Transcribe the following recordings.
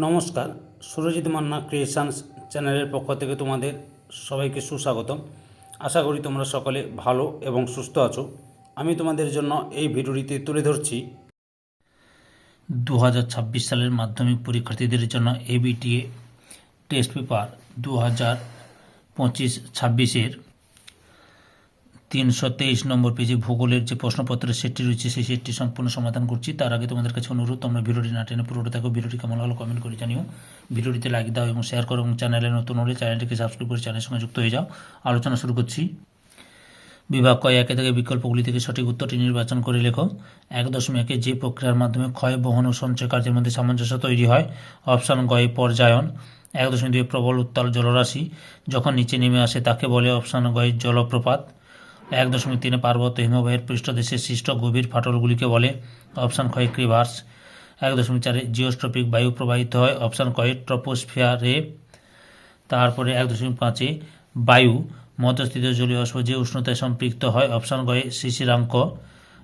নমস্কার, সুরজিৎ মান্না ক্রিয়েশনস চ্যানেলের পক্ষ থেকে তোমাদের সবাইকে সুস্বাগতম। আশা করি তোমরা সকলে ভালো এবং সুস্থ আছো। আমি তোমাদের জন্য এই ভিডিওটিতে তুলে ধরছি। দু হাজার ছাব্বিশ সালের মাধ্যমিক পরীক্ষার্থীদের জন্য এবিটিএ টেস্ট পেপার দু হাজার পঁচিশ ছাব্বিশের তিনশো তেইশ নম্বর পেজে ভূগোলের যে প্রশ্নপত্রের সেটটি রয়েছে, সেই সেটটি সম্পূর্ণ সমাধান করছি। তার আগে তোমাদের কাছে অনুরোধ, তোমরা ভিডিওটি না টেনে পুরোটা থাকো ভিডিওটি কেমন হলো কমেন্ট করে জানিও। ভিডিওটিতে লাইক দাও এবং শেয়ার করো এবং চ্যানেলে নতুন হলে চ্যানেলটিকে সাবস্ক্রাইব করে চ্যানেলের সঙ্গে যুক্ত হয়ে যাও। আলোচনা শুরু করছি। বিভাগ কয় একে থেকে বিকল্পগুলি থেকে সঠিক উত্তরটি নির্বাচন করে লেখো। এক দশমিক যে প্রক্রিয়ার মাধ্যমে ক্ষয়, বহন ও সঞ্চয় কার্যের মধ্যে সামঞ্জস্য তৈরি হয় অপশান গয়ে পর্যায়ন। এক দশমিক দুই প্রবল উত্তাল জলরাশি, যখন নিচে নেমে আসে তাকে বলে অপশান গয়ে জলপ্রপাত। এক দশমিক তিনে পার্বত্য হিমবাহের পৃষ্ঠদেশে সৃষ্ট গভীর ফাটলগুলিকে বলে অপশান ক্ষয় ক্রিভার্স এক দশমিক চারে জিওস্ট্রপিক বায়ু প্রবাহিত হয়, অপশান কয়ে ট্রপোস্ফিয়ারে। তারপরে এক দশমিক পাঁচে বায়ু, মধ্যস্থিত জলীয় অশ্ব যে উষ্ণতায় সম্পৃক্ত হয়, অপশান গয়ে শিশিরাঙ্ক।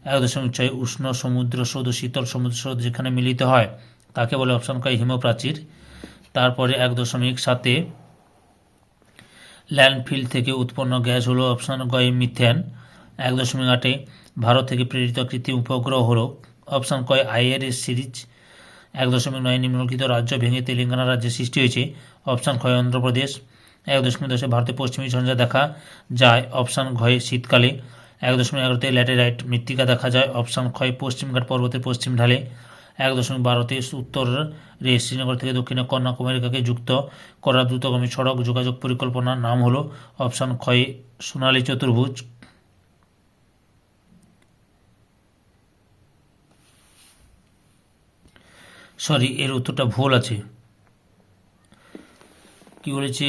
এক দশমিক ছয় উষ্ণ সমুদ্র স্রোত শীতল সমুদ্র স্রোত যেখানে মিলিত হয়, তাকে বলে অপশান কয় হিমপ্রাচীর। তারপরে এক দশমিক সাতে ল্যান্ডফিল থেকে উৎপন্ন গ্যাস হলো অপশান গয়ে মিথেন, এক দশমিক আটে। ভারত থেকে প্রেরিত কৃত্রিম উপগ্রহ হলো অপশান কয় আইআরএস সিরিজ, এক দশমিক নয় নিম্নলিখিত রাজ্য ভেঙে তেলেঙ্গানা রাজ্যের সৃষ্টি হয়েছে। অপশান ক্ষয় অন্ধ্রপ্রদেশ, এক দশমিক দশে ভারতে পশ্চিমী ঝঞ্ঝা দেখা যায়। অপশান ঘয়ে শীতকালে, এক দশমিক এগারোতে ল্যাটেরাইট মৃত্তিকা দেখা যায়। অপশান ক্ষয় পশ্চিমঘাট পর্বতের পশ্চিম ঢালে এক দশমিক বারোতে উত্তর রে শ্রীনগর থেকে দক্ষিণে কন্যাকুমারিকাকে যুক্ত করা দ্রুতগামী সড়ক যোগাযোগ পরিকল্পনার নাম হলো অপশান ক্ষয়ে সোনালী চতুর্ভুজ। সরি, এর উত্তরটা ভুল আছে। কি বলেছে?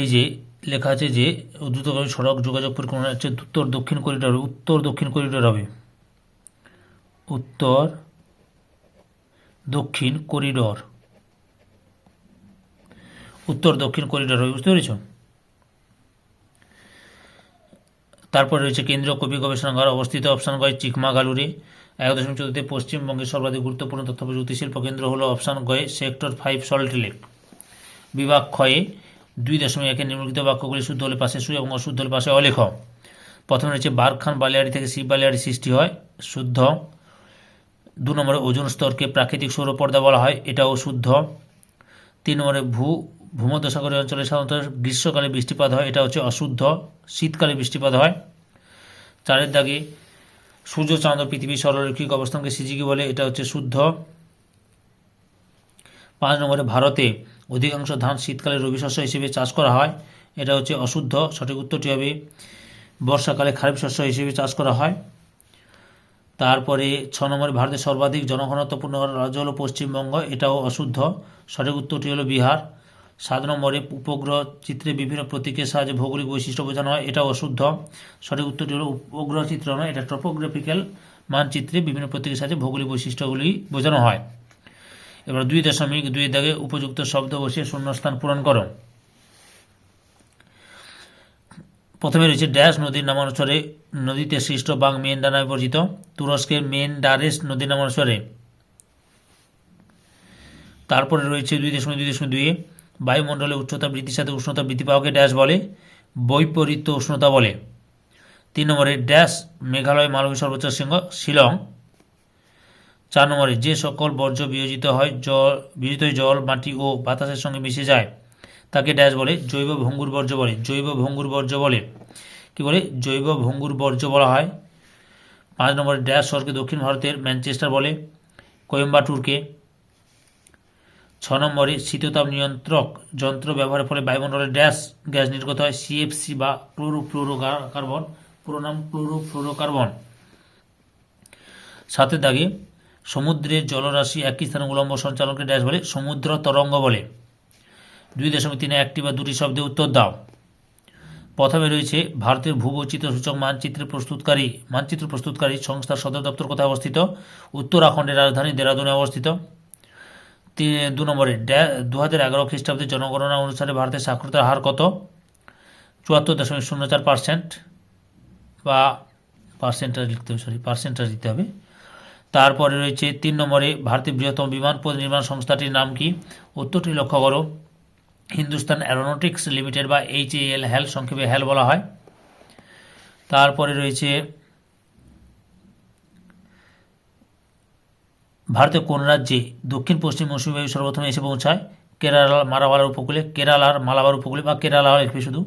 এই যে লেখা আছে যে দ্রুতগামী সড়ক যোগাযোগ পরিকল্পনা হচ্ছে উত্তর দক্ষিণ করিডোর উত্তর দক্ষিণ করিডোর হবে। উত্তর দক্ষিণ করিডোর। উত্তর, দক্ষিণ করিডোর হবে বুঝতে পেরেছ? তারপরে রয়েছে কেন্দ্রীয় কবি গবেষণাগার অবস্থিত অপশান গয় চিকমাগালুরে এক দশমিক চোদ্দতে পশ্চিমবঙ্গের সর্বাধিক গুরুত্বপূর্ণ তথ্য প্রযুক্তি শিল্প কেন্দ্র হলো অপশান গয়ে, সেক্টর ফাইভ, সল্ট লেক। বিভাগ ক্ষয়ে দুই দশমিক একে নিম্নলিখিত বাক্যগুলি শুদ্ধ হলে পাশে সু এবং অশুদ্ধ হলে পাশে অলেখ। প্রথমে রয়েছে বারখান বালিয়াড়ি থেকে শিব বালিয়াড়ি সৃষ্টি হয়। শুদ্ধ দু নম্বরে ওজন স্তরকে প্রাকৃতিক সৌরপর্দা বলা হয়, এটাও শুদ্ধ। তিন নম্বরে ভূ, ভূমধ্যসাগরীয় অঞ্চলে সাধারণত গ্রীষ্মকালে বৃষ্টিপাত হয়, এটা হচ্ছে অশুদ্ধ। শীতকালে বৃষ্টিপাত হয়। চারের দাগে সূর্য, চাঁদ ও পৃথিবীর সরলরৈখিক অবস্থানকে সিজিকি বলে, এটা হচ্ছে শুদ্ধ। পাঁচ নম্বরে ভারতে অধিকাংশ ধান শীতকালে রবি শস্য হিসেবে চাষ করা হয়, এটা হচ্ছে অশুদ্ধ। সঠিক উত্তরটি হবে, বর্ষাকালে খারিফ শস্য হিসেবে চাষ করা হয়। তারপরে ছ নম্বরে ভারতের সর্বাধিক জনঘনত্বপূর্ণ রাজ্য হলো পশ্চিমবঙ্গ, এটাও অশুদ্ধ। সঠিক উত্তরটি হলো বিহার। সাত নম্বরে উপগ্রহ চিত্রে বিভিন্ন প্রতীকের সাহায্যে ভৌগোলিক বৈশিষ্ট্য বোঝানো হয়, এটাও অশুদ্ধ। সঠিক উত্তরটি হলো উপগ্রহ চিত্র নয়, এটা ট্রপোগ্রাফিক্যাল মানচিত্রে বিভিন্ন প্রতীকের সাহায্যে ভৌগোলিক বৈশিষ্ট্যগুলি বোঝানো হয়। এবার দুই দশমিক দুই দাগে উপযুক্ত শব্দ বসিয়ে শূন্যস্থান পূরণ করো। প্রথমে রয়েছে ড্যাশ নদীর নামানুসারে, নদীতে সৃষ্ট বাং মেন্ডা নামে পরিচিত। তুরস্কের মেন্ডারেস নদীর নামানুসারে। তারপরে রয়েছে দুই দশমিক দুই দশমিক দুইয়ে বায়ুমণ্ডলে উচ্চতা বৃদ্ধির সাথে উষ্ণতা বৃদ্ধি পাওয়াকে ড্যাশ বলে, বৈপরীত্য উষ্ণতা বলে। তিন নম্বরে ড্যাশ মেঘালয় মালভূমি সর্বোচ্চ শৃঙ্গ, শিলং। চার নম্বরে যে সকল বর্জ্য বিয়োজিত হয় জল বিয়োজিত জল, মাটি ও বাতাসের সঙ্গে মিশে যায়। তাকে ড্যাশ বলে জৈব ভঙ্গুর বর্জ্য বলে, জৈব ভঙ্গুর বর্জ্য বলে। কি বলে? জৈব ভঙ্গুর বর্জ্য বলা হয়। পাঁচ নম্বরে ড্যাশ শহরকে দক্ষিণ ভারতের ম্যানচেস্টার বলে, কোয়েম্বাটুরকে। ছ নম্বরে শীততাপ নিয়ন্ত্রক যন্ত্র ব্যবহারের ফলে বায়ুমণ্ডলে ড্যাশ গ্যাস নির্গত হয় সিএফসি বা ক্লোরো কার্বন পুরো নাম কার্বন সাথে দাগে সমুদ্রের জলরাশি একই স্থানে উলম্ব সঞ্চালনকে ড্যাশ বলে, সমুদ্র তরঙ্গ বলে। দুই দশমিক তিনে একটি বা দুটি শব্দে উত্তর দাও। প্রথমে রয়েছে, ভারতের ভূবৈচিত্র্য সূচক মানচিত্রের প্রস্তুতকারী, মানচিত্র প্রস্তুতকারী সংস্থার সদর দপ্তর কোথায় অবস্থিত? উত্তরাখণ্ডের রাজধানী দেরাদুনে অবস্থিত। দু নম্বরে দু হাজার এগারো খ্রিস্টাব্দে জনগণনা অনুসারে ভারতের সাক্ষরতার হার কত? চুয়াত্তর দশমিক শূন্য চার পার্সেন্ট বা পার্সেন্টেজ লিখতে হবে, সরি, পার্সেন্টেজ দিতে হবে। তারপরে রয়েছে, তিন নম্বরে, ভারতের বৃহত্তম বিমান নির্মাণ সংস্থাটির নাম কি? উত্তরটি লক্ষ্য করো। হিন্দুস্তান অ্যারোনটিক্স লিমিটেড বা এইচ এল হ্যাল সংক্ষেপে হ্যাল বলা হয়। তারপরে রয়েছে ভারতের কোন রাজ্যে দক্ষিণ পশ্চিম মৌসুমী বায়ু সর্বপ্রথম এসে পৌঁছায়? কেরালা মালাবার উপকূলে, কেরালার মালাবার উপকূলে বা কেরালা লিখবে শুধু।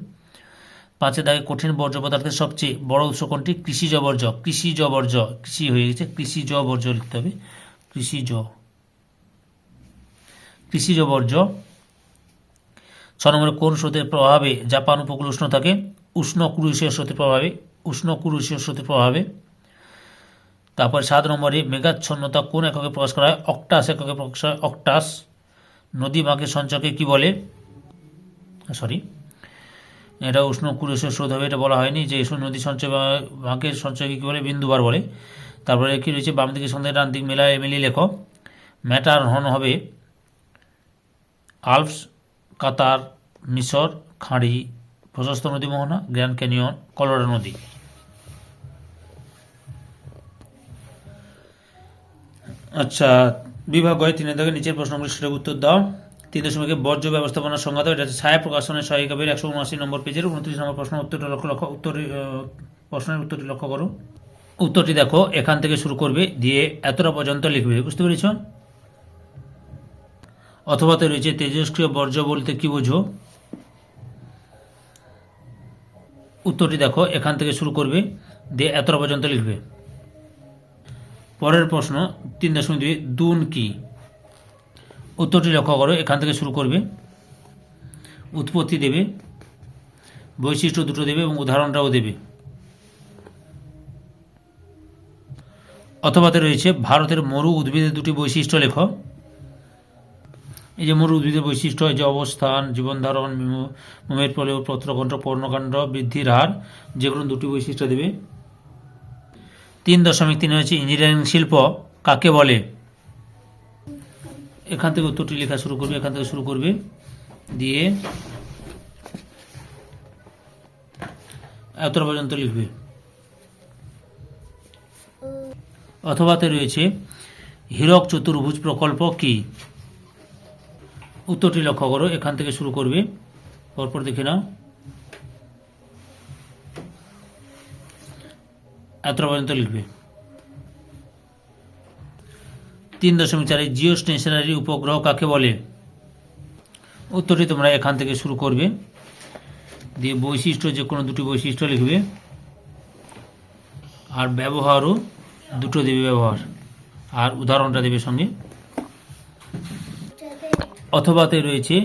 পাঁচের দাগে কঠিন বর্জ্য পদার্থের সবচেয়ে বড় উৎস কোনটি? কৃষিজ বর্জ্য কৃষিজ বর্জ্য কৃষি হয়ে গেছে কৃষিজ বর্জ্য লিখতে হবে। কৃষিজ কৃষিজ বর্জ্য ছ নম্বরে কোন স্রোতের প্রভাবে জাপান উপকূল উষ্ণ থাকে উষ্ণ কুরুশীয় স্রোতের প্রভাবে, উষ্ণ কুরুশীয় স্রোতের প্রভাবে। তারপর সাত নম্বরে মেঘাচ্ছন্নতা কোন এককে প্রকাশ করা হয়? অক্টাস এককে প্রকাশ হয়। অক্টাস। নদী বাঁকের সঞ্চয়কে কি বলে? সরি, এটা উষ্ণ কুরুশীয় স্রোত হবে, এটা বলা হয়নি। যে এসব নদী সঞ্চয় বাঁকের সঞ্চয়কে কী বলে? বিন্দুবার বলে। তারপরে কি রয়েছে বাম দিকে সন্ধ্যে ডান দিক মেলা এমএলই লেখো। ম্যাটার হন হবে আলপস কাতার, মিশর, খাঁড়ি, প্রশস্ত নদী মোহনা, গ্র্যান্ড ক্যানিয়ন কলোরাডো নদী। আচ্ছা বিভাগ গয়ে তিনের দাগে নিচের প্রশ্নগুলি সেটা উত্তর দাও। তিন দশমিকে বর্জ্য ব্যবস্থাপনা সংজ্ঞা দাও, এটা হচ্ছে ছায়া প্রকাশনের সহায়িকা বইয়ের একশো উনআশি নম্বর পেজের উনত্রিশ নম্বর প্রশ্ন, উত্তরটা লক্ষ্য লক্ষ্য উত্তর প্রশ্নের উত্তরটি লক্ষ্য করো। উত্তরটি দেখো, এখান থেকে শুরু করবে, দিয়ে এতটা পর্যন্ত লিখবে, বুঝতে পেরেছ? অথবাতে রয়েছে তেজস্ক্রিয় বর্জ্য বলতে কি বোঝো? উত্তরটি দেখো, এখান থেকে শুরু করবে, দিয়ে এতটা পর্যন্ত লিখবে। পরের প্রশ্ন, তিন দশমিক দুই, দুন কি? উত্তরটি লক্ষ্য করো, এখান থেকে শুরু করবে। উৎপত্তি দেবে, বৈশিষ্ট্য দুটো দেবে এবং উদাহরণটাও দেবে। অথবাতে রয়েছে, ভারতের মরু উদ্ভিদের দুটি বৈশিষ্ট্য লেখ। এই যে মরু উদ্ভিদের বৈশিষ্ট্য এই যে অবস্থান, জীবনধারণ মোমের ফলে পত্রকণ্ঠ পর্ণকাণ্ড বৃদ্ধির হার, যে কোনো দুটি বৈশিষ্ট্য দেবে। তিন দশমিক তিন হচ্ছে ইঞ্জিনিয়ারিং শিল্প। কাকে বলে? এখান থেকে উত্তরটি লেখা শুরু করবে, এখান থেকে শুরু করবে। দিয়ে এতটা পর্যন্ত লিখবে। অথবাতে রয়েছে, হীরক চতুর্ভুজ প্রকল্প কি? উত্তরটি লক্ষ্য করো, এখান থেকে শুরু করবে। পরপর দেখে নাও। এত পর্যন্ত লিখবে। তিন দশমিক চারে জিও স্টেশনারি উপগ্রহ কাকে বলে? উত্তরটি তোমরা এখান থেকে শুরু করবে। দিয়ে বৈশিষ্ট্য যে কোনো দুটি বৈশিষ্ট্য লিখবে। আর ব্যবহারও দুটো দেবে ব্যবহার। আর উদাহরণটা দেবে সঙ্গে। অথবাতে রয়েছে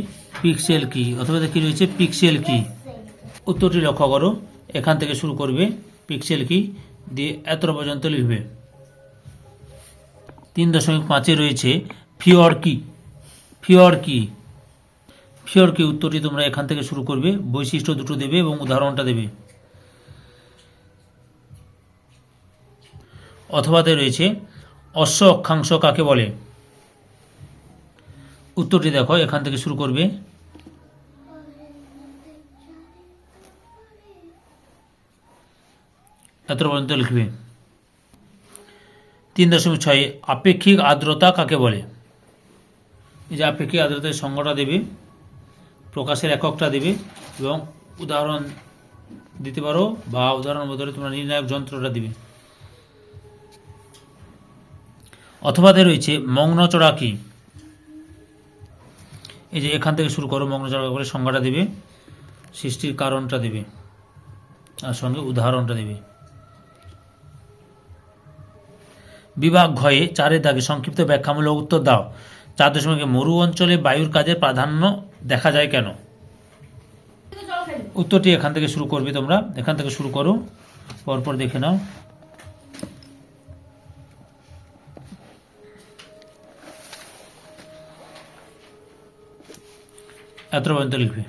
পিক্সেল কি অথবাতে কি রয়েছে পিক্সেল কি উত্তরটি লক্ষ্য করো, এখান থেকে শুরু করবে পিক্সেল কি দিয়ে এতটা পর্যন্ত লিখবে। তিন দশমিক পাঁচে রয়েছে ফিওর কি ফিওর কি ফিওর কি উত্তরটি তোমরা এখান থেকে শুরু করবে, বৈশিষ্ট্য দুটো দেবে এবং উদাহরণটা দেবে। অথবাতে রয়েছে অশ্ব অক্ষাংশ কাকে বলে? উত্তরটি দেখো, এখান থেকে শুরু করবে। এত পর্যন্ত লিখবে। তিন দশমিক ছয়, আপেক্ষিক আর্দ্রতা কাকে বলে? এই যে আপেক্ষিক আর্দ্রতার সংজ্ঞাটা দেবে, প্রকাশের এককটা দেবে, এবং উদাহরণ দিতে পারো বা উদাহরণ বদলে তোমরা নির্ণায়ক যন্ত্রটা দিবে। অথবাতে রয়েছে মগ্নচড়া কি? এই যে এখান থেকে শুরু করো মগ্নচড়া করে সংজ্ঞাটা দেবে, সৃষ্টির কারণটা দেবে, আর সঙ্গে উদাহরণটা দেবে। বিভাগ ঘয়ে চারের দাগে সংক্ষিপ্ত ব্যাখ্যামূলক উত্তর দাও। চার দশমিকে মরু অঞ্চলে বায়ুর কাজের প্রাধান্য দেখা যায় কেন? উত্তরটি এখান থেকে শুরু করবে তোমরা। এখান থেকে শুরু করো, পরপর দেখে নাও। এত পর্যন্ত লিখবে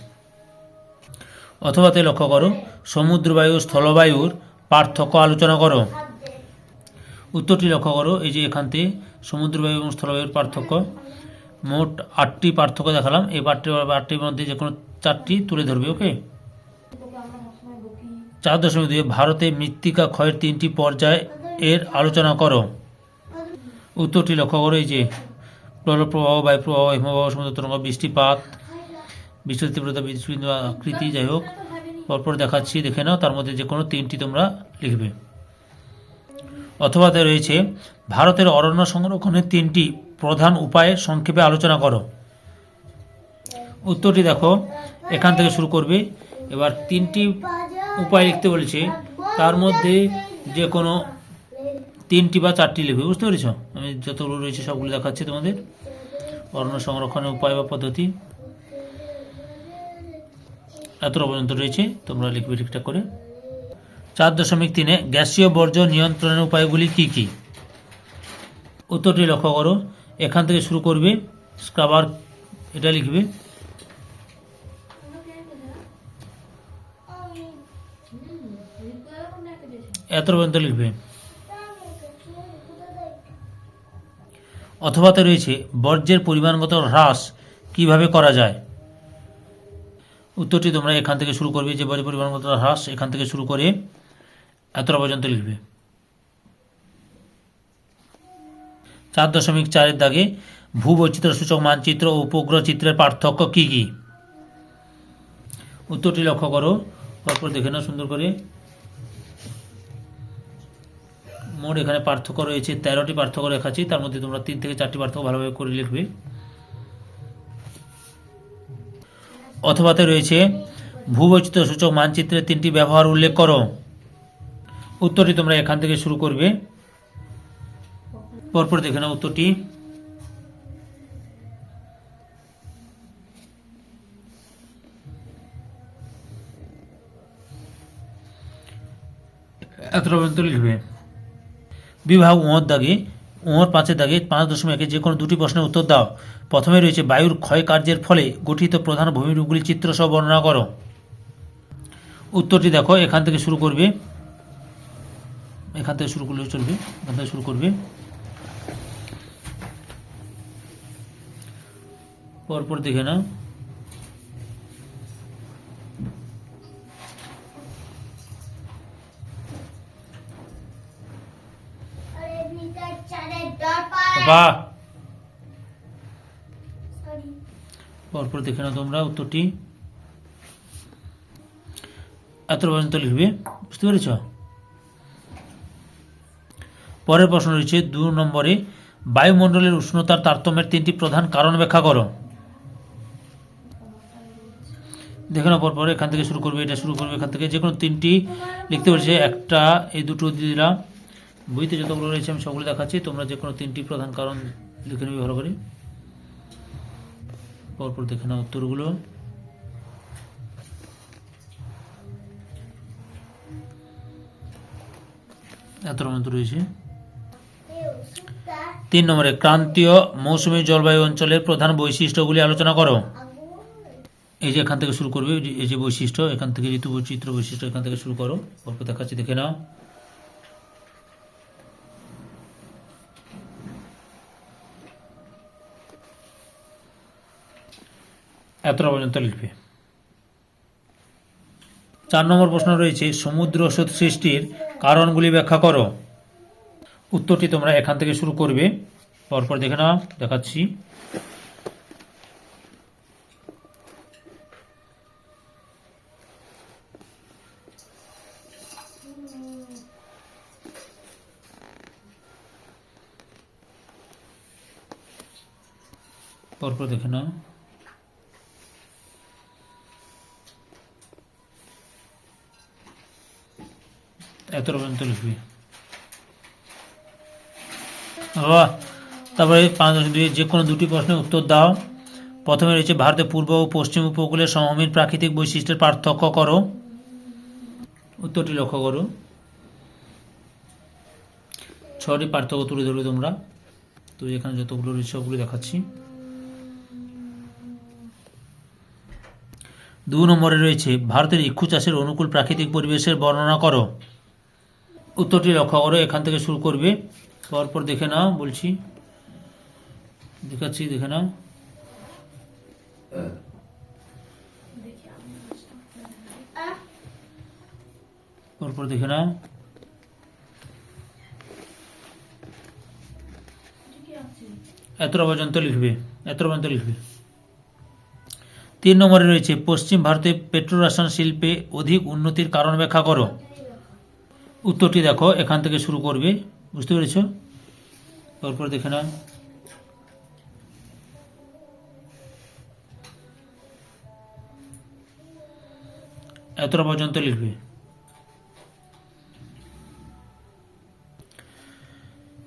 অথবা অথবাতে লক্ষ্য করো, সমুদ্রবায়ু, স্থলবায়ুর পার্থক্য আলোচনা করো। উত্তরটি লক্ষ্য করো, এই যে এখান থেকে সমুদ্রবায়ু এবং স্থলবায়ুর পার্থক্য, মোট আটটি পার্থক্য দেখালাম, এই আটটি আটটির মধ্যে যে কোনো চারটি তুলে ধরবে, ওকে? চার দশমিক দুই, ভারতে মৃত্তিকা ক্ষয়ের তিনটি পর্যায় এর আলোচনা করো। উত্তরটি লক্ষ্য করো, এই যে প্রবাহ বায়ু প্রবাহ হিমবাহ সমুদ্র তরঙ্গ, বৃষ্টিপাত বৃষ্টির তীব্রতা বিন্দু আকৃতি, যাই হোক, পরপর দেখাচ্ছি, দেখে নাও, তার মধ্যে যে কোনো তিনটি তোমরা লিখবে। অথবা রয়েছে, ভারতের অরণ্য সংরক্ষণের তিনটি প্রধান উপায় সংক্ষেপে আলোচনা করো। উত্তরটি দেখো, এখান থেকে শুরু করবে। এবার তিনটি উপায় লিখতে বলেছে, তার মধ্যে যে কোনো তিনটি বা চারটি লিখবে, বুঝতে পেরেছ? আমি যতগুলো রয়েছে সবগুলো দেখাচ্ছি তোমাদের। অরণ্য সংরক্ষণের উপায় বা পদ্ধতি। এতটা পর্যন্ত রয়েছে, তোমরা লিখবে ঠিকঠাক করে। চার দশমিক তিনে গ্যাসীয় বর্জ্য নিয়ন্ত্রণের উপায়গুলি কি কি? উত্তরটি লক্ষ্য করো। এখান থেকে শুরু করবে, স্ক্রাবার, এটা লিখবে। এত পর্যন্ত লিখবে। অথবাতে রয়েছে, বর্জ্যের পরিমাণগত হ্রাস কীভাবে করা যায়? উত্তরটি তোমরা এখান থেকে শুরু করবে, যে বর্জ্য পরিমাণগত হ্রাস এখান থেকে শুরু করে এতটা পর্যন্ত লিখবে। চার দশমিক চারের দাগে ভূবৈচিত্র্য, সূচক, মানচিত্র ও উপগ্রহ চিত্রের পার্থক্য কি কি? উত্তরটি লক্ষ্য করো। পরপর দেখে নাও সুন্দর করে। মোট এখানে পার্থক্য রয়েছে তেরোটি পার্থক্য রেখাচ্ছি তার মধ্যে তোমরা তিন থেকে চারটি পার্থক্য ভালোভাবে করে লিখবে। অথবাতে রয়েছে ভূবৈচিত্র্য সূচক মানচিত্রের তিনটি ব্যবহার উল্লেখ করো। উত্তরটি তোমরা এখান থেকে শুরু করবে। পরপর দেখে নাও উত্তরটি। এতটা পর্যন্ত লিখবে। বিভাগ ওঁর ওঁর পাঁচের দাগে পাঁচ দশমিক যে কোনো দুটি প্রশ্নের উত্তর দাও। প্রথমে রয়েছে বায়ুর ক্ষয় কার্যের ফলে গঠিত প্রধান ভূমিরূপগুলি চিত্রসহ বর্ণনা করো। উত্তরটি দেখো, এখান থেকে শুরু করবে। এখান থেকে শুরু করলে চলবে, এখান থেকে শুরু করবে। পরপর দেখে নাও। বাবা পরপর দেখে নাও তোমরা উত্তরটি। এত পর্যন্ত লিখবে, বুঝতে পেরেছ? পরের প্রশ্ন রয়েছে, দু নম্বরে, বায়ুমণ্ডলের উষ্ণতার তারতম্যের তিনটি প্রধান কারণ ব্যাখ্যা করো। দেখে নাও পরপর, এখান থেকে শুরু করবে, এটা শুরু করবে, এখান থেকে যে কোনো তিনটি লিখতে বলছে একটা, এই দুটো দিলাম। বইতে যতগুলো রয়েছে, আমি সবগুলো দেখাচ্ছি। তোমরা যে কোনো তিনটি প্রধান কারণ লিখে নেবে ভালো করে। পরপর দেখে নাও উত্তরগুলো। এতটার মতো রয়েছে। তিন নম্বরে, ক্রান্তীয় মৌসুমী জলবায়ু অঞ্চলের প্রধান বৈশিষ্ট্যগুলি আলোচনা করো। এই যে এখান থেকে শুরু করবে, এই যে- বৈশিষ্ট্য, এখান থেকে ঋতু বৈচিত্র্য বৈশিষ্ট্য এখান থেকে শুরু করো। অল্প দেখাচ্ছি, দেখে নাও। এতটা পর্যন্ত লিখবে। চার নম্বর প্রশ্ন রয়েছে, সমুদ্র সৃষ্টির কারণগুলি ব্যাখ্যা করো। উত্তরটি তোমরা এখান থেকে শুরু করবে। পরপর দেখে নাও, দেখাচ্ছি। পরপর দেখে নাও। এতটা পর্যন্ত লিখবি। তারপরে পাঁচ দশমিক দুই, যে কোনো দুটি প্রশ্নের উত্তর দাও। প্রথমে রয়েছে ভারতের পূর্ব ও পশ্চিম উপকূলের সমভূমির প্রাকৃতিক বৈশিষ্ট্যের পার্থক্য করো। উত্তরটি লক্ষ্য করো। ছটি পার্থক্য তুলে ধরবে তোমরা। তো এখানে যতগুলো রয়েছে সবগুলো দেখাচ্ছি। দু নম্বরে রয়েছে, ভারতের ইক্ষু চাষের অনুকূল প্রাকৃতিক পরিবেশের বর্ণনা করো। উত্তরটি লক্ষ্য করো, এখান থেকে শুরু করবে। পরপর দেখে নাও, বলছি। দেখাচ্ছি, দেখে নাও। পরপর দেখে নাও। এতটা পর্যন্ত লিখবে, এতটা পর্যন্ত লিখবে। তিন নম্বরে রয়েছে, পশ্চিম ভারতে পেট্রোরাসায়ন শিল্পে অধিক উন্নতির কারণ ব্যাখ্যা করো। উত্তরটি দেখো, এখান থেকে শুরু করবে। বুঝতে পেরেছ? তারপর দেখে না এতটা পর্যন্ত লিখবে।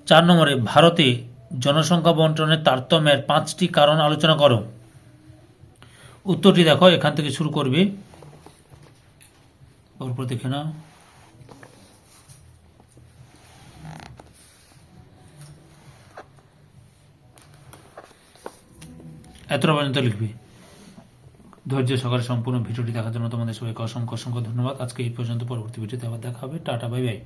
চার নম্বরে, ভারতে জনসংখ্যা বন্টনের তারতম্যের পাঁচটি কারণ আলোচনা করো। উত্তরটি দেখো, এখান থেকে শুরু করবে। পরপর দেখে নাও। এতটা পর্যন্ত লিখবে। ধৈর্য সকালে সম্পূর্ণ ভিডিওটি দেখার জন্য তোমাদের সবাইকে অসংখ্য অসংখ্য ধন্যবাদ। আজকে এই পর্যন্ত পরবর্তী ভিডিওতে আবার দেখা হবে। Tata, bye bye.